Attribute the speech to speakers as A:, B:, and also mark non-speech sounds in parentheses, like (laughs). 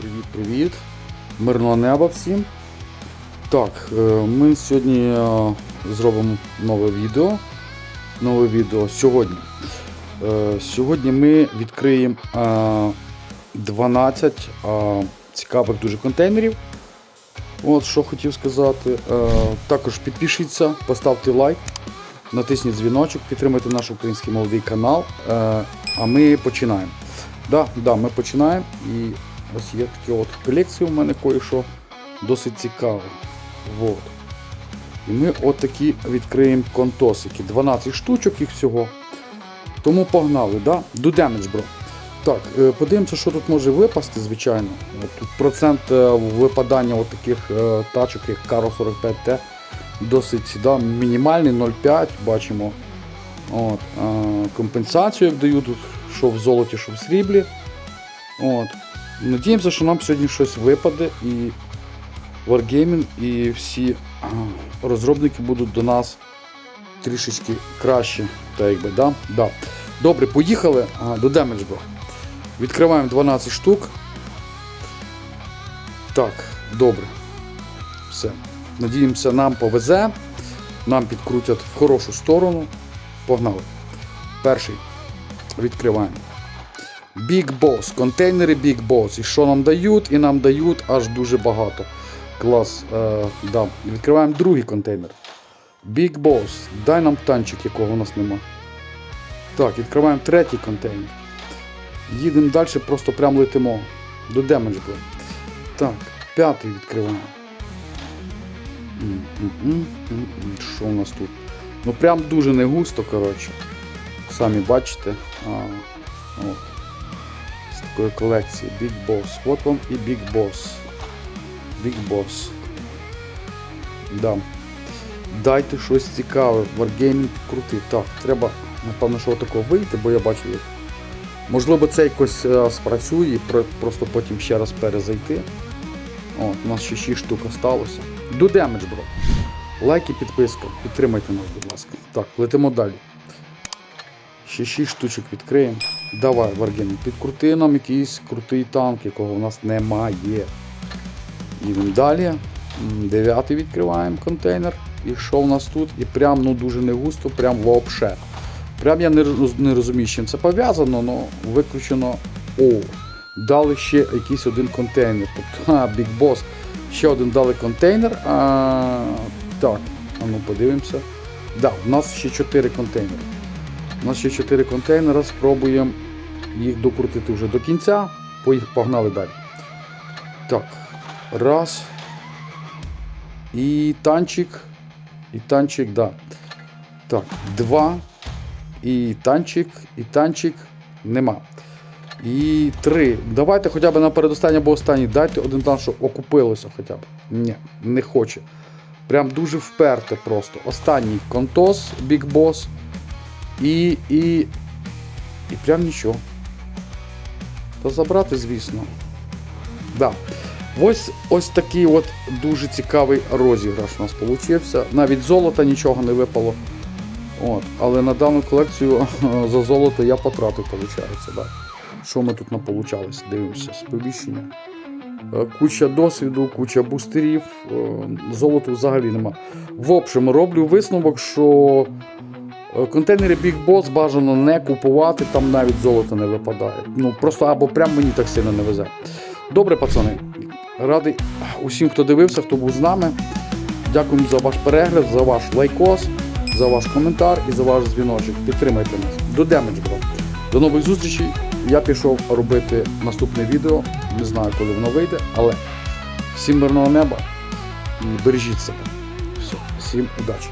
A: Привіт-привіт. Мирного неба всім. Так, е, ми сьогодні е, зробимо нове відео. Нове відео сьогодні. Е, Сьогодні ми відкриємо е, 12 е, цікавих дуже контейнерів. От що хотів сказати. Також підпишіться, поставте лайк, натисніть дзвіночок, підтримайте наш український молодий канал. А ми починаємо. Да, да, ми починаємо. І ось є такі от колекції у мене кое-що досить цікаве. Вот. І ми от відкриємо контосики. 12 штучок їх всього. Тому погнали, да? Do damage, bro. Так, е, подивимося, що тут може випасти, звичайно. Тут процент е, випадання от е, тачок, як Caro 45T, досить да, мінімальний, 0,5, бачимо. От, компенсацію як дають, тут, що в золоті, що в сріблі. От. Надіємося, що нам сьогодні щось випаде і Wargaming і всі розробники будуть до нас трішечки краще. Так якби, да? Да. Добре, поїхали до Damage Відкриваємо 12 штук. Так, добре. Все. Надіємося, нам повезе. Нам підкрутять в хорошу сторону. Погнали. Перший. Відкриваємо. Big Boss, контейнери Big Boss. І що нам дають? І нам дають аж дуже багато. Клас. Е, да. Відкриваємо другий контейнер. Big Boss. Дай нам танчик, якого у нас нема. Так, відкриваємо третій контейнер. Їдемо далі, просто прям летимо. До Bro. Так, п'ятий відкриваємо. Що у нас тут? Ну прям дуже не густо, коротше. Самі бачите. А, от колекції Big Boss. От вам і Big Boss. Big Boss. Да. Дайте щось цікаве. Wargaming крутий. Так, треба, напевно, що такого вийти, бо я бачу, як. Можливо, це якось е, спрацює просто потім ще раз перезайти. От, у нас ще 6 штук осталося. Do damage, бро. Лайк і підписка. Підтримайте нас, будь ласка. Так, летимо далі. Ще 6 штучок відкриємо. Давай, Варгін, підкрути нам якийсь крутий танк, якого у нас немає. Їдемо далі. Дев'ятий відкриваємо контейнер. І що у нас тут? І прям ну дуже не густо, прям вообще. Прям я не, не розумію, з чим це пов'язано, але виключено. О, дали ще якийсь один контейнер. Тобто, Big Boss. Ще один дали контейнер. А, так, а ну подивимося. Да, у нас ще 4 контейнери. У нас ще 4 контейнери, спробуємо їх докрутити вже до кінця. Погнали далі. Так, раз. І танчик. І танчик, да. Так, два. І танчик, і танчик нема. І три. Давайте хоча б на передостанній або останній дайте один танк, щоб окупилося хоча б. Ні, не хоче. Прям дуже вперте просто. Останній контос, Boss. І, і, і прям нічого. Та забрати, звісно. Да. Ось ось такий от дуже цікавий розіграш у нас вийшов. Навіть золота нічого не випало. От. Але на дану колекцію (laughs) за золото я потратив, виходить. Да. Що ми тут наполучались? Дивимося, сповіщення. Е, Куча досвіду, куча бустерів, е, золоту взагалі нема. В общем, роблю висновок, що Контейнери Big Boss бажано не купувати, там навіть золото не випадає. Ну просто або прям мені так сильно не везе. Добре, пацани. Радий усім, хто дивився, хто був з нами. Дякуємо за ваш перегляд, за ваш лайкос, за ваш коментар і за ваш дзвіночок. Підтримайте нас. До Bro. До нових зустрічей. Я пішов робити наступне відео. Не знаю, коли воно вийде, але всім мирного неба і бережіть себе. Все, всім удачі.